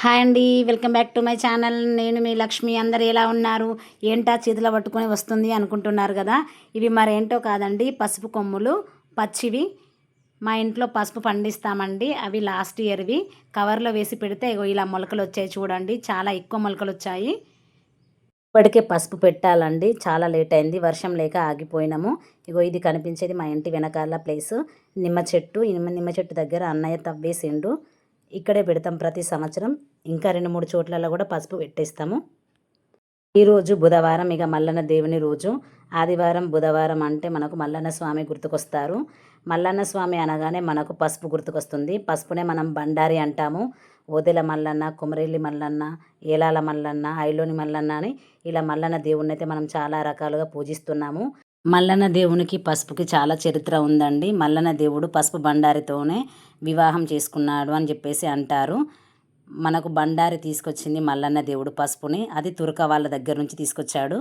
Hi అండి welcome back to my channel. నేను మీ లక్ష్మి. అందరు ఎలా ఉన్నారు? ఏంటా చేతిలో పట్టుకొని వస్తుంది అనుకుంటున్నారు కదా? ఇవి మరేంటో కాదండి పసుపు కొమ్ములు పచ్చివి. మా ఇంట్లో పసుపు పండిస్తామండి అవి లాస్ట్ ఇయర్వి కవర్లో వేసి పెడితే ఇగో ఇలా మొలకలు వచ్చాయి చూడండి చాలా ఎక్కువ మొలకలు వచ్చాయి. ఇప్పటికే పసుపు పెట్టాలండి చాలా లేట్ అయింది వర్షం లేక ఆగిపోయినాము. ఇగో ఇది కనిపించేది మా ఇంటి వెనకాల ప్లేస్. నిమ్మ చెట్టు నిమ్మ నిమ్మ చెట్టు దగ్గర అన్నయ్య తవ్వేసిండు. ఇక్కడే పెడతాం ప్రతి సంవత్సరం. ఇంకా రెండు మూడు చోట్లలో కూడా పసుపు పెట్టేస్తాము. ఈరోజు బుధవారం ఇక మల్లన్న దేవుని రోజు. ఆదివారం బుధవారం అంటే మనకు మల్లన్న స్వామి గుర్తుకొస్తారు. మల్లన్న స్వామి అనగానే మనకు పసుపు గుర్తుకొస్తుంది. పసుపునే మనం బండారి అంటాము. ఓదెల మల్లన్న కుమరేలి మల్లన్న ఏలాల మల్లన్న ఐలోని మల్లన్న అని ఇలా మల్లన్న దేవుణ్ణి అయితే మనం చాలా రకాలుగా పూజిస్తున్నాము. మల్లన్న దేవునికి పసుపుకి చాలా చరిత్ర ఉందండి. మల్లన్న దేవుడు పసుపు బండారితోనే వివాహం చేసుకున్నాడు అని చెప్పేసి అంటారు. మనకు బండారి తీసుకొచ్చింది మల్లన్న దేవుడు పసుపుని. అది తురక వాళ్ళ దగ్గర నుంచి తీసుకొచ్చాడు.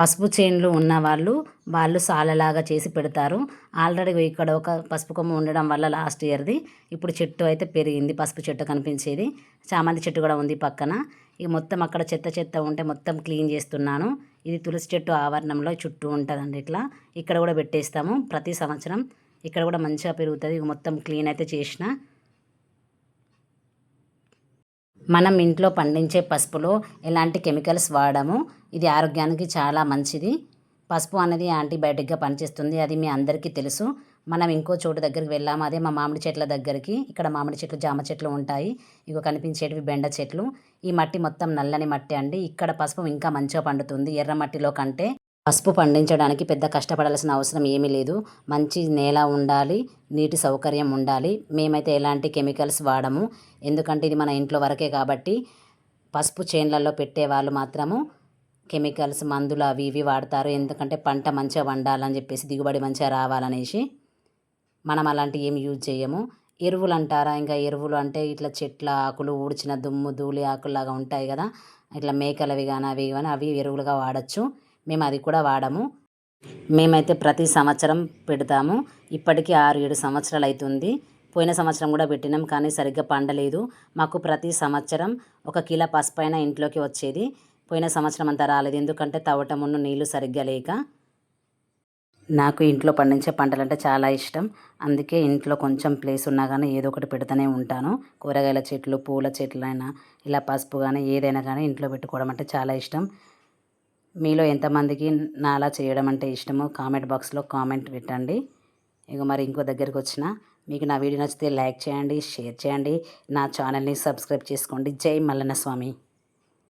పసుపు చేన్లు ఉన్న వాళ్ళు వాళ్ళు సాలలాగా చేసి పెడతారు. ఆల్రెడీ ఇక్కడ ఒక పసుపు కొమ్మ ఉండడం వల్ల లాస్ట్ ఇయర్ది. ఇప్పుడు చెట్టు అయితే పెరిగింది పసుపు చెట్టు కనిపించేది. చామంతి చెట్టు కూడా ఉంది పక్కన. ఇక మొత్తం అక్కడ చెత్త చెత్త ఉంటే మొత్తం క్లీన్ చేస్తున్నాను. ఇది తులసి చెట్టు ఆవరణంలో చుట్టూ ఉంటుందండి ఇట్లా. ఇక్కడ కూడా పెట్టేస్తాము ప్రతి సంవత్సరం. ఇక్కడ కూడా మంచిగా పెరుగుతుంది. మొత్తం క్లీన్ అయితే చేసిన. మనం ఇంట్లో పండించే పసుపులో ఎలాంటి కెమికల్స్ వాడము. ఇది ఆరోగ్యానికి చాలా మంచిది. పసుపు అనేది యాంటీబయాటిక్గా పనిచేస్తుంది. అది మీ అందరికీ తెలుసు. మనం ఇంకో చోటు దగ్గరికి వెళ్ళాము. అదే మా మామిడి చెట్ల దగ్గరికి. ఇక్కడ మామిడి చెట్లు జామ చెట్లు ఉంటాయి. ఇగో కనిపించేటివి బెండ చెట్లు. ఈ మట్టి మొత్తం నల్లని మట్టి అండి. ఇక్కడ పసుపు ఇంకా మంచిగా పండుతుంది. ఎర్ర మట్టిలో కంటే పసుపు పండించడానికి పెద్ద కష్టపడాల్సిన అవసరం ఏమీ లేదు. మంచి నేల ఉండాలి. నీటి సౌకర్యం ఉండాలి. మేమైతే ఎలాంటి కెమికల్స్ వాడము. ఎందుకంటే ఇది మన ఇంట్లో వరకే కాబట్టి పసుపు చేన్లలో పెట్టే వాళ్ళు మాత్రము కెమికల్స్ మందులు అవి ఇవి వాడతారు. ఎందుకంటే పంట మంచిగా వండాలని చెప్పేసి దిగుబడి మంచిగా రావాలనేసి మనం అలాంటివి ఏమి యూజ్ చేయము. ఎరువులు అంటారా ఇంకా ఎరువులు అంటే ఇట్లా చెట్ల ఆకులు ఊడ్చిన దుమ్ము ధూళి ఆకులాగా ఉంటాయి కదా. ఇట్లా మేకలవి కానీ అవి కానీ అవి ఎరువులుగా వాడచ్చు. మేము అది కూడా వాడము. మేమైతే ప్రతి సంవత్సరం పెడతాము. ఇప్పటికీ ఆరు ఏడు సంవత్సరాలు అవుతుంది పోయిన సంవత్సరం కూడా పెట్టినాం కానీ సరిగ్గా పండలేదు. మాకు ప్రతి సంవత్సరం ఒక కిలో పసుపైన ఇంట్లోకి వచ్చేది. పోయిన సంవత్సరం అంతా రాలేదు. ఎందుకంటే తవ్వటమున్న నీళ్ళు సరిగ్గా లేక నాకు ఇంట్లో పండించే పంటలు అంటే చాలా ఇష్టం. అందుకే ఇంట్లో కొంచెం ప్లేస్ ఉన్నా కానీ ఏదో ఒకటి పెడుతూనే ఉంటాను. కూరగాయల చెట్లు పూల చెట్లు అయినా ఇలా పసుపు కానీ ఏదైనా కానీ ఇంట్లో పెట్టుకోవడం అంటే చాలా ఇష్టం. మీలో ఎంతమందికి నాలా చేయడం అంటే ఇష్టమో కామెంట్ బాక్స్లో కామెంట్ పెట్టండి. ఇక మరి ఇంకో దగ్గరికి వచ్చిన మీకు నా వీడియో నచ్చితే లైక్ చేయండి షేర్ చేయండి. నా ఛానల్ని సబ్స్క్రైబ్ చేసుకోండి. జై మల్లన్న స్వామి.